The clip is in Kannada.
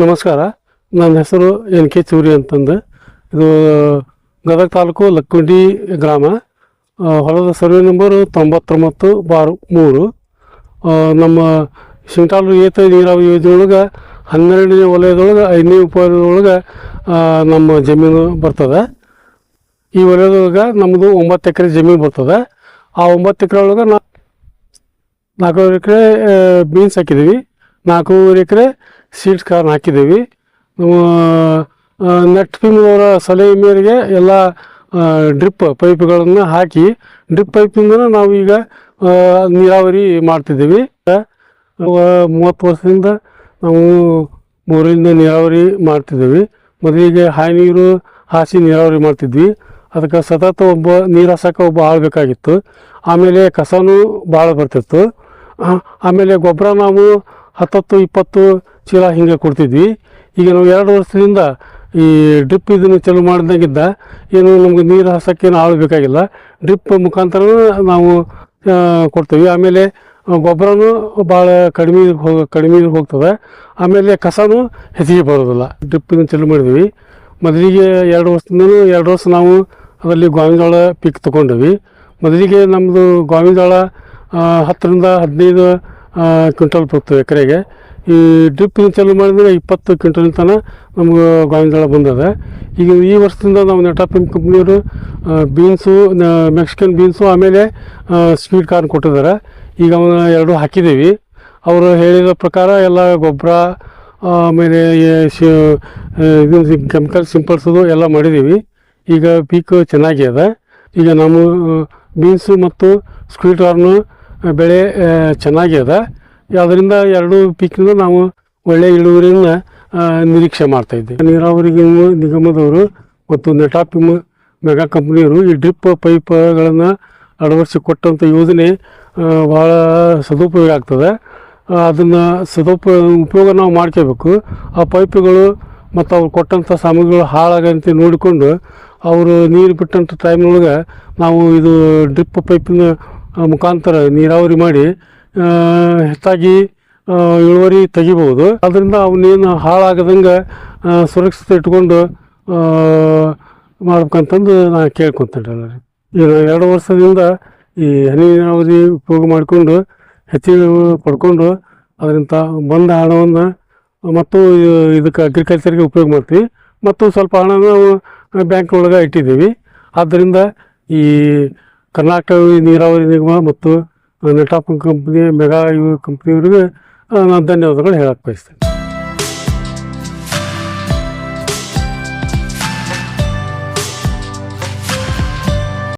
ನಮಸ್ಕಾರ. ನನ್ನ ಹೆಸರು ಎನ್ ಕೆ ಚೂರಿ ಅಂತಂದು. ಇದು, ಗದಗ ತಾಲೂಕು ಲಕ್ಕುಂಡಿ ಗ್ರಾಮ. ಹೊಲದ ಸರ್ವೆ ನಂಬರು ತೊಂಬತ್ತೊಂಬತ್ತು ಬಾರು ಮೂರು. ನಮ್ಮ ಶಿಂಟಾಲು ಏತ ನೀರಾವರಿ ಯೋಜನೆಯೊಳಗೆ ಹನ್ನೆರಡನೇ ವಲಯದೊಳಗೆ ಐದನೇ ಉಪವಲಯದೊಳಗೆ ನಮ್ಮ ಜಮೀನು ಬರ್ತದೆ. ಈ ವಲಯದೊಳಗೆ ನಮ್ಮದು ಒಂಬತ್ತು ಎಕರೆ ಜಮೀನು ಬರ್ತದೆ. ಆ ಒಂಬತ್ತು ಎಕರೆ ಒಳಗೆ ನಾ ನಾಲ್ಕೂವರೆ ಎಕರೆ ಬೀನ್ಸ್ ಹಾಕಿದ್ದೀವಿ ನಾಲ್ಕೂವರೆ ಎಕರೆ ಸೀಡ್ಸ್ ಕಾರ್ನ್ ಹಾಕಿದ್ದೀವಿ. ನೆಟ್ ಅವರ ಸಲಹೆ ಮೇರೆಗೆ ಎಲ್ಲ ಡ್ರಿಪ್ ಪೈಪ್ಗಳನ್ನು ಹಾಕಿ ಡ್ರಿಪ್ ಪೈಪಿಂದ ನಾವು ಈಗ ನೀರಾವರಿ ಮಾಡ್ತಿದ್ದೀವಿ. ಮೂವತ್ತು ವರ್ಷದಿಂದ ನಾವು ಬೋರಿಂದ ನೀರಾವರಿ ಮಾಡ್ತಿದ್ದೀವಿ. ಮೊದಲಿಗೆ ಹಾಯಿ ನೀರು ಹಾಸಿ ನೀರಾವರಿ ಮಾಡ್ತಿದ್ವಿ. ಅದಕ್ಕೆ ಸತತ ಒಬ್ಬ ನೀರು ಒಬ್ಬ ಆಳು ಆಮೇಲೆ ಕಸನೂ ಭಾಳ ಬರ್ತಿತ್ತು. ಆಮೇಲೆ ಗೊಬ್ಬರ ನಾವು ಹತ್ತತ್ತು, ಇಪ್ಪತ್ತು ಚೀಲ ಹಿಂಗೆ ಕೊಡ್ತಿದ್ವಿ. ಈಗ ನಾವು ಎರಡು ವರ್ಷದಿಂದ ಈ ಡ್ರಿಪ್ ಇದನ್ನು ಚಾಲೂ ಮಾಡಿದಾಗಿದ್ದ ಏನು ನಮಗೆ ನೀರು ಹಾಸಕ್ಕೇನು ಆಳು ಬೇಕಾಗಿಲ್ಲ. ಡ್ರಿಪ್ ಮುಖಾಂತರ ನಾವು ಕೊಡ್ತೀವಿ. ಆಮೇಲೆ ಗೊಬ್ಬರನೂ ಭಾಳ ಕಡಿಮೆ ಹೋಗ ಕಡಿಮೆ ಹೋಗ್ತದೆ ಆಮೇಲೆ ಕಸನೂ ಹೆಚ್ಚಿಗೆ ಬರೋದಿಲ್ಲ. ಡ್ರಿಪ್ ಇದನ್ನು ಚಾಲು ಮಾಡಿದ್ವಿ. ಮೊದಲಿಗೆ ಎರಡು ವರ್ಷದಿಂದಲೂ ಎರಡು ವರ್ಷ ನಾವು ಅದರಲ್ಲಿ ಗೋವಿನ ಜೋಳ ಪಿಕ್ ತೊಗೊಂಡಿವಿ ಮೊದಲಿಗೆ ನಮ್ಮದು ಗೋವಿನ ಜೋಳ ಹತ್ತರಿಂದ ಹದಿನೈದು ಕ್ವಿಂಟಲ್ ಬರ್ತವೆ ಎಕರೆಗೆ. ಈ ಡ್ರಿಪ್ ಚಾಲು ಮಾಡಿದ್ರೆ ಇಪ್ಪತ್ತು ಕ್ವಿಂಟಲ್ ತನಕ ನಮ್ಗೆ ಗೋವಿಂದಳ ಬಂದದೆ. ಈಗ ಈ ವರ್ಷದಿಂದ ನಾವು ನೆಟಾಪಿಮ್ ಕಂಪ್ನಿಯವರು ಬೀನ್ಸು ಮೆಕ್ಸಿಕನ್ ಬೀನ್ಸು ಆಮೇಲೆ ಸ್ವೀಟ್ ಕಾರ್ನ್ ಕೊಟ್ಟಿದ್ದಾರೆ ಈಗ ಅವನ್ನ ಎರಡು ಹಾಕಿದ್ದೀವಿ ಅವರು ಹೇಳಿದ ಪ್ರಕಾರ ಎಲ್ಲ ಗೊಬ್ಬರ ಆಮೇಲೆ ಇದು ಕೆಮಿಕಲ್ ಸಿಂಪಡಿಸೋದು ಎಲ್ಲ ಮಾಡಿದ್ದೀವಿ ಈಗ ಪೀಕು ಚೆನ್ನಾಗಿದೆ ಈಗ ನಮ್ಮ ಬೀನ್ಸು ಮತ್ತು ಸ್ವೀಟ್ ಕಾರ್ನು ಬೆಳೆ ಚೆನ್ನಾಗಿದೆ ಚೆನ್ನಾಗಿ ಅದ ಅದರಿಂದ ಎರಡು ಪೀಕಿಂದ ನಾವು ಒಳ್ಳೆಯ ಇಳುವರಿಯನ್ನು ನಿರೀಕ್ಷೆ ಮಾಡ್ತಾ ಇದ್ದೀವಿ. ನೀರಾವರಿ ನಿಗಮದವರು ಮತ್ತು ನೆಟಾಪಿಮ್ ಮೆಗಾ ಕಂಪ್ನಿಯವರು ಈ ಡ್ರಿಪ್ ಪೈಪ್ಗಳನ್ನು ಅಳವಡಿಸಿ ಕೊಟ್ಟಂಥ ಯೋಜನೆ ಭಾಳ ಸದುಪಯೋಗ ಆಗ್ತದೆ. ಅದನ್ನು ಸದುಪ ಉಪಯೋಗ ನಾವು ಮಾಡ್ಕೋಬೇಕು. ಆ ಪೈಪ್ಗಳು ಮತ್ತು ಅವ್ರು ಕೊಟ್ಟಂಥ ಸಾಮಗ್ರಿಗಳು ಹಾಳಾಗಂತೆ ನೋಡಿಕೊಂಡು ಅವರು ನೀರು ಬಿಟ್ಟಂಥ ಟೈಮ್ನೊಳಗೆ ನಾವು ಇದು ಡ್ರಿಪ್ ಪೈಪಿನ ಮುಖಾಂತರ ನೀರಾವರಿ ಮಾಡಿ ಹೆಚ್ಚಾಗಿ ಇಳುವರಿ ತೆಗಿಬೋದು ಅದರಿಂದ ಅವನ್ನೇನು ಹಾಳಾಗದಂಗೆ ಸುರಕ್ಷತೆ ಸುರಕ್ಷಿತ ಇಟ್ಕೊಂಡು ಮಾಡ್ಬೇಕಂತಂದು ನಾನು ಕೇಳ್ಕೊತೇನೆ ಎಲ್ಲರಿಗೆ. ಈಗ ಎರಡು ವರ್ಷದಿಂದ ಈ ಹನಿ ನೀರಾವರಿ ಉಪಯೋಗ ಮಾಡಿಕೊಂಡು ಹೆಚ್ಚಿಗೆ ಪಡ್ಕೊಂಡು, ಅದರಿಂದ ಬಂದ ಹಣವನ್ನು ಮತ್ತು ಇದಕ್ಕೆ ಅಗ್ರಿಕಲ್ಚರ್ಗೆ ಉಪಯೋಗ ಮಾಡ್ತೀವಿ. ಮತ್ತು ಸ್ವಲ್ಪ ಹಣ ನಾವು ಬ್ಯಾಂಕ್ ಒಳಗೆ ಇಟ್ಟಿದ್ದೀವಿ. ಆದ್ದರಿಂದ ಈ ಕರ್ನಾಟಕ ನೀರಾವರಿ ನಿಗಮ ಮತ್ತು ನೆಟಾಪ್ ಕಂಪ್ನಿ ಮೆಗಾ ಇವು ಕಂಪ್ನಿಯವರಿಗೆ ನಾನು ಧನ್ಯವಾದಗಳು ಹೇಳಕ್ಕೆ ಬಯಸ್ತೇನೆ.